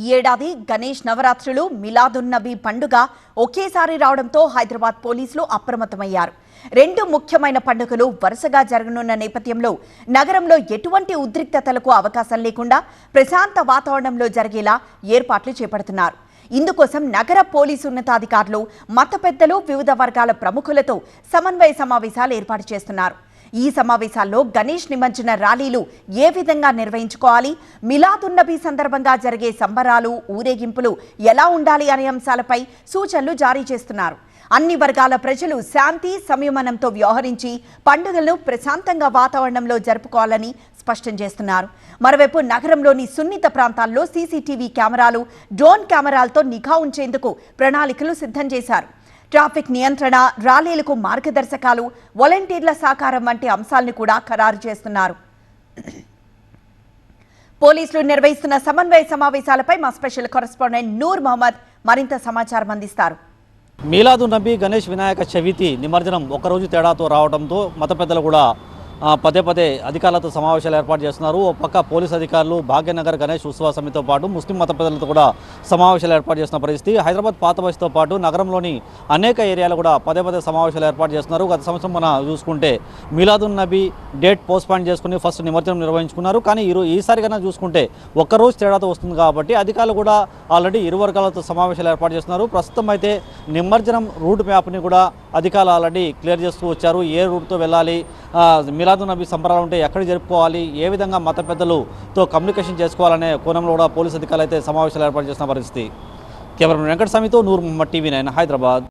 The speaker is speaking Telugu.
ఈ ఏడాది గణేష్ నవరాత్రులు మిలాదున్నబీ పండుగ ఒకేసారి రావడంతో హైదరాబాద్ పోలీసులు అప్రమత్తమయ్యారు. రెండు ముఖ్యమైన పండుగలు వరుసగా జరగనున్న నేపథ్యంలో నగరంలో ఎటువంటి ఉద్రిక్తతలకు అవకాశం లేకుండా ప్రశాంత వాతావరణంలో జరిగేలా ఏర్పాట్లు చేపడుతున్నారు. ఇందుకోసం నగర పోలీసు ఉన్నతాధికారులు మత పెద్దలు వివిధ వర్గాల ప్రముఖులతో సమన్వయ సమావేశాలు ఏర్పాటు చేస్తున్నారు. ఈ సమావేశాల్లో గణేష్ నిమజ్జన ర్యాలీలు ఏ విధంగా నిర్వహించుకోవాలి? మిలాదున్నబీ సందర్భంగా జరిగే సంబరాలు ఊరేగింపులు ఎలా ఉండాలి అనే అంశాలపై సూచనలు జారీ చేస్తున్నారు. అన్ని వర్గాల ప్రజలు శాంతి సంయమనంతో వ్యవహరించి పండుగలను ప్రశాంతంగా వాతావరణంలో జరుపుకోవాలని స్పష్టం చేస్తున్నారు. మరోవైపు నగరంలోని సున్నిత ప్రాంతాల్లో సీసీటీవీ కెమెరాలు డ్రోన్ కెమెరాలతో నిఘా ఉంచేందుకు ప్రణాళికలు సిద్ధం చేశారు. ట్రాఫిక్ నియంత్రణ ర్యాలీలకు మార్గదర్శకాలు వాలంటీర్ల సహకారం వంటి అంశాలను కూడా ఖరారు చేస్తున్నారు. పోలీసులు నిర్వహిస్తున్న సమన్వయ సమావేశాలపై మా స్పెషల్ కరెస్పాండెంట్ నూర్ మహమ్మద్ మరింత సమాచారం అందిస్తారు. మీలాదు నబీ గణేష్ వినాయక చవితి నిమజ్జనం ఒకరోజు తేడాతో రావడంతో మత పెద్దలు కూడా పదే పదే అధికారులతో సమావేశాలు ఏర్పాటు చేస్తున్నారు. ఓ పక్క పోలీస్ అధికారులు భాగ్యనగర్ గణేష్ ఉత్సవ సమితితో పాటు ముస్లిం మత ప్రజలతో కూడా సమావేశాలు ఏర్పాటు చేసిన పరిస్థితి. హైదరాబాద్ పాత బస్సుతో పాటు నగరంలోని అనేక ఏరియాలు కూడా పదే పదే సమావేశాలు ఏర్పాటు చేస్తున్నారు. గత సంవత్సరం మనం చూసుకుంటే Miladun Nabi date postpone చేసుకుని ఫస్ట్ నిమజ్జనం నిర్వహించుకున్నారు. కానీ ఈరోజు ఈసారి కన్నా చూసుకుంటే ఒక్కరోజు తేడాతో వస్తుంది కాబట్టి అధికారులు కూడా ఆల్రెడీ ఇరు వర్గాలతో సమావేశాలు ఏర్పాటు చేస్తున్నారు. ప్రస్తుతం అయితే నిమజ్జనం రూట్ మ్యాప్ని కూడా అధికారులు ఆల్రెడీ క్లియర్ చేస్తూ వచ్చారు. ఏ రూట్తో వెళ్ళాలి మిలాదు నబీ సంబరాలు ఉంటే ఎక్కడ జరుపుకోవాలి? ఏ విధంగా మత పెద్దలతో కమ్యూనికేషన్ చేసుకోవాలనే కోణంలో కూడా పోలీసు అధికారులు అయితే సమావేశాలు ఏర్పాటు చేస్తున్న పరిస్థితి. కెమెరా వెంకటస్వామితో నూరు మహమ్మద్ టీవీ నైన్ హైదరాబాద్.